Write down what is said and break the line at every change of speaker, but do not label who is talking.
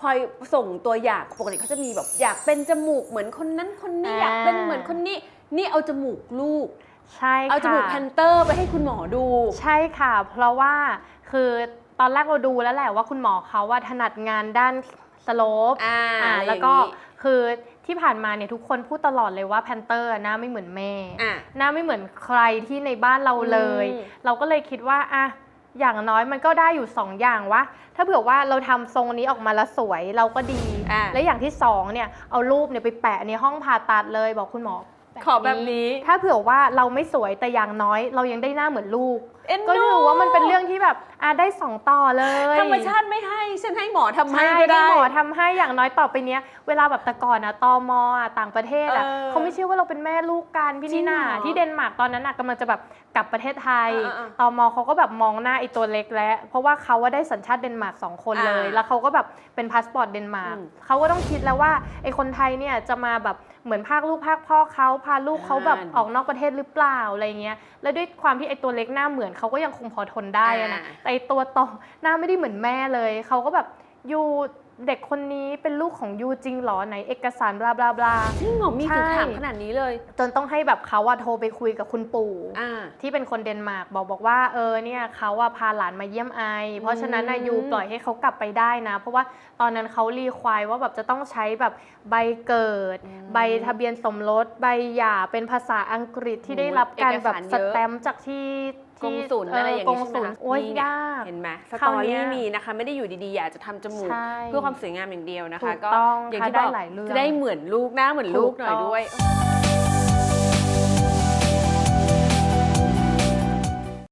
พลอยส่งตัวอย่างปกติเขาจะมีแบบอยากเป็นจมูกเหมือนคนนั้นคนนี้
อ่า
อยากเป็นเหมือนคนนี้ นี่เอาจมูกลูก
ใช่ค่ะ
เอาจมูกแพนเตอร์ไปให้คุณหมอดู
ใช่ค่ะ เพราะว่าคือตอนแรกเราดูแล้วแหละว่าคุณหมอเขาว่าถนัดงานด้านสโลป
อ่า
อ่า
อะไรอย่างนี้
แล้วก็คือที่ผ่านมาเนี่ยทุกคนพูดตลอดเลยว่าแพนเตอร์หน้าไม่เหมือนแม่
อะ
หน้าไม่เหมือนใครที่ในบ้านเราเลย
อืม
เราก็เลยคิดว่าอะ อย่างน้อยมันก็ได้อยู่สองอย่างวะ ถ้าเผื่อว่าเราทำทรงนี้ออกมาแล้วสวยเราก็ดี
อะ
และอย่างที่สองเนี่ยเอารูปเนี่ยไปแปะในห้องผ่าตัดเลยบอกคุณหมอ
ขอแบบนี้
ถ้าเผื่อว่าเราไม่สวยแต่อย่างน้อย เรายังได้หน้าเหมือนลูก
เอ็นดู
ก็ถือว่ามันเป็นเรื่องที่แบบอะได้สองต่อเลย
ธรรมชาติไม่ให้ฉันให้หมอทำให้
ใช่
ก็ได้
หมอทำให้อย่างน้อยต่อไปเนี้ย เวลาแบบแต่ก่อนอะตมอะต่างประเทศอะ
เออ
เขาไม่เชื่อว่าเราเป็นแม่ลูกกันพี่
จริ
นิ
ง
น่า
เหรอ
ที่เดนมาร์กตอนนั้นอะกำลังจะแบบกลับประเทศไทย
เออเออ
ตมเขาก็แบบมองหน้าไอ้ตัวเล็กแล้ว เพราะว่าเขาว่าได้สัญชาติเดนมาร์กสองคนเลย
อ่า
แล้วเขาก็แบบเป็นพาสปอร์ตเดนมาร์ก
อืม
เขาก็ต้องคิดแล้วว่าไอ้คนไทยเนี่ยจะมาแบบเหมือนภาคลูกภาคพ่อเขาพาลูกเขาแบบ
อ่า
ออกนอกประเทศหรือเปล่าอะไรเงี้ย แล้วด้วยความที่ไอ้ตัวเล็กหน้าเหมือนเขาก็ยังคงพอทนได้อะนะ
อ่า
แต่ไอ้ตัวโตหน้าไม่ได้เหมือนแม่เลยเขาก็แบบยู เด็กคนนี้เป็นลูกของยูจริงเหรอไหนเอกสารบลาบลาบลา
จริงเหรอมีถึง
ใช่
ถามขนาดนี้เลย
จนต้องให้แบบเขาอะโทรไปคุยกับคุณปู่
อ่า
ที่เป็นคนเดนมาร์กบอกบอกว่าเออเนี่ยเขาอะพาหลานมาเยี่ยมไอ เพราะฉะนั้นนะ
อืม
ยูปล่อยให้เขากลับไปได้นะ เพราะว่าตอนนั้นเขารีควายว่าแบบจะต้องใช้แบบใบเกิด ใบทะเบียนสมรส ใบหย่าเป็นภาษาอังกฤษที่ได้รับการแบบสแตมป์จากที่
กง
ที่
สุลอะไรอย่าง
ก
นี้
ง
ใช่
สุ
ไหม
ล
คะ
โอ้ย
นี่ไง
ยาก
เห็นไหมส
ครา
ต
ว
อ
เนี้
รี่
ย
มีนะคะ ไม่ได้อยู่ดีๆอยากจะทำจมูก
ใช่
เพื่อความสวยงามอย่างเดียวนะคะ
ถูกต้อง
อย่าง
ค่ะ
ที่
ได้
บอก
หลายเรื่อง
จะได้เหมือนลูกหน้าเหมือนลูกหน่อย
ถูกต้อง
ด้วย